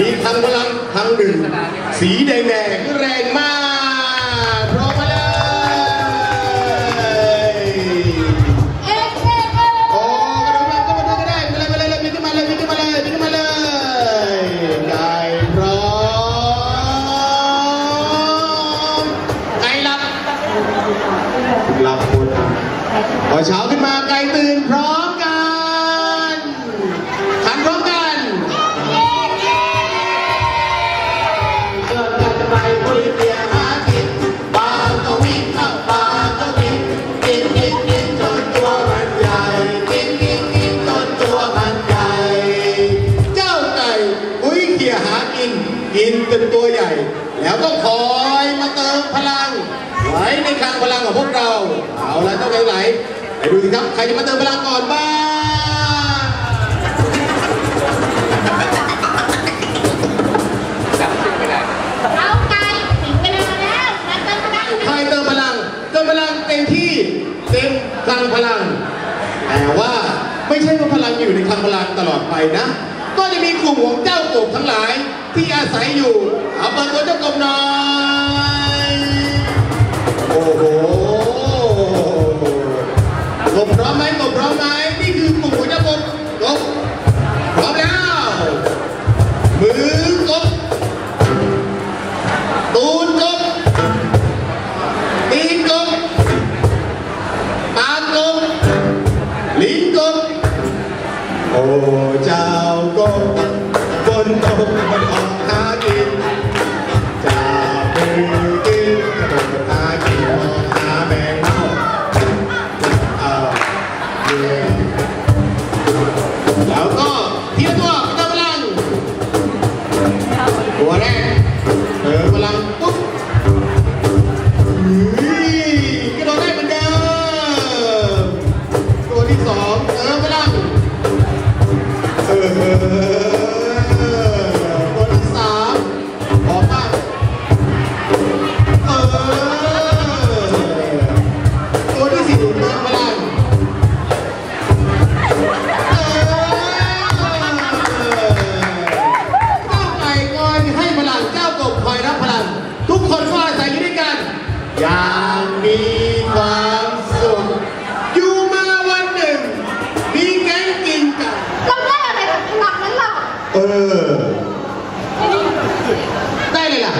หนึ่ง สีแดงแดงแรงมากพร้อมมาเลยเอ๊ะเอ๊ะเอ๊ะโอ้กระโดดมาก็มาดูก็ได้มาเลยมาเลยเลยมีขึ้นมาเลยมีขึ้นมาเลยมีขึ้นมาเลยได้พร้อมไก่หลับหลับหมดพอเช้าขึ้นมาไก่ตื่นพร้อม นกินจนตัวใหญ่ แล้วก็คอยมาเติมพลังไว้ในคลังพลังของพวกเรา เอาละเจ้าไก่ไหลไปดูสิครับใครจะมาเติมพลังก่อนบ้างเอาไก่ถึงเวลาแล้วมาเติมพลังใครเติมพลังเติมพลังเต็มที่เต็มคลังพลัง แต่ว่าไม่ใช่ว่าพลังอยู่ในคลังพลังตลอดไปนะ ก็จะมีกลุ่มของเจ้ากบทั้งหลาย ที่อาศัยอยู่เอาเปิดตัวเจ้ากบหน่อยโอ้โหกบพร้อมไหมกบ เจ้ากบบนตกมันออกหากิน เออ ได้เลยล่ะ